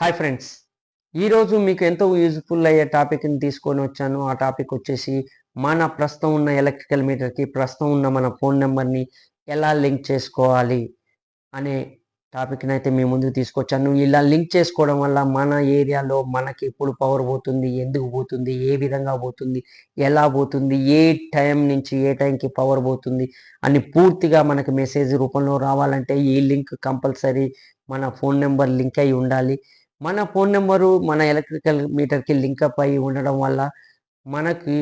Hi friends ఈరోజు మీకు ఎంతో యూజ్ఫుల్ అయ్యే టాపిక్ని తీసుకొని వచ్చాను. ఆ టాపిక్ వచ్చేసి మన ప్రస్తుతం ఉన్న ఎలక్ట్రికల్ మీటర్కి ప్రస్తుతం ఉన్న మన ఫోన్ నెంబర్ని ఎలా లింక్ చేసుకోవాలి అనే టాపిక్ని అయితే మీ ముందు తీసుకొచ్చాను. ఇలా లింక్ చేసుకోవడం వల్ల మన ఏరియాలో మనకి ఎప్పుడు పవర్ పోతుంది ఎందుకు పోతుంది ఏ విధంగా పోతుంది ఎలా పోతుంది ఏ టైం నుంచి ఏ టైంకి పవర్ పోతుంది అని పూర్తిగా మనకి మెసేజ్ రూపంలో రావాలంటే ఈ లింక్ కంపల్సరీ మన ఫోన్ నెంబర్ లింక్ అయి ఉండాలి. మన ఫోన్ నెంబరు మన ఎలక్ట్రికల్ మీటర్కి లింకప్ అయి ఉండడం వల్ల మనకి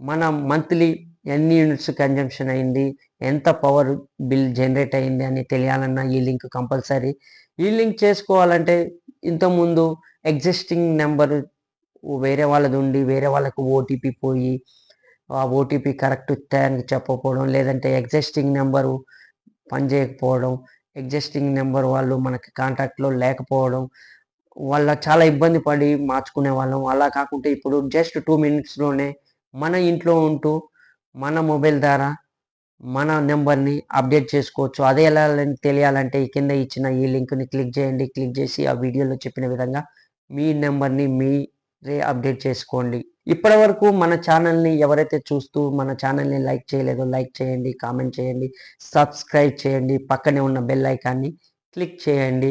మన మంత్లీ ఎన్ని యూనిట్స్ కన్జంప్షన్ అయింది ఎంత పవర్ బిల్ జనరేట్ అయింది అని తెలియాలన్నా ఈ లింక్ కంపల్సరీ. ఈ లింక్ చేసుకోవాలంటే ఇంతకుముందు ఎగ్జిస్టింగ్ నెంబరు వేరే వాళ్ళది ఉండి వేరే వాళ్ళకు ఓటీపీ పోయి ఆ ఓటీపీ కరెక్ట్ టైంకి చెప్పకపోవడం లేదంటే ఎగ్జిస్టింగ్ నెంబరు పనిచేయకపోవడం ఎగ్జిస్టింగ్ నెంబర్ వాళ్ళు మనకి కాంటాక్ట్లో లేకపోవడం వాళ్ళ చాలా ఇబ్బంది పడి మార్చుకునే వాళ్ళం. అలా కాకుండా ఇప్పుడు జస్ట్ టూ మినిట్స్లోనే మన ఇంట్లో ఉంటూ మన మొబైల్ ద్వారా మన నెంబర్ని అప్డేట్ చేసుకోవచ్చు. అదే ఎలా తెలియాలంటే ఈ కింద ఇచ్చిన ఈ లింక్ని క్లిక్ చేయండి. క్లిక్ చేసి ఆ వీడియోలో చెప్పిన విధంగా మీ నెంబర్ని మీరే అప్డేట్ చేసుకోండి. ఇప్పటి వరకు మన ఛానల్ని ఎవరైతే చూస్తూ మన ఛానల్ని లైక్ చేయలేదో లైక్ చేయండి కామెంట్ చేయండి సబ్స్క్రైబ్ చేయండి. పక్కనే ఉన్న బెల్ ఐకాన్ని క్లిక్ చేయండి.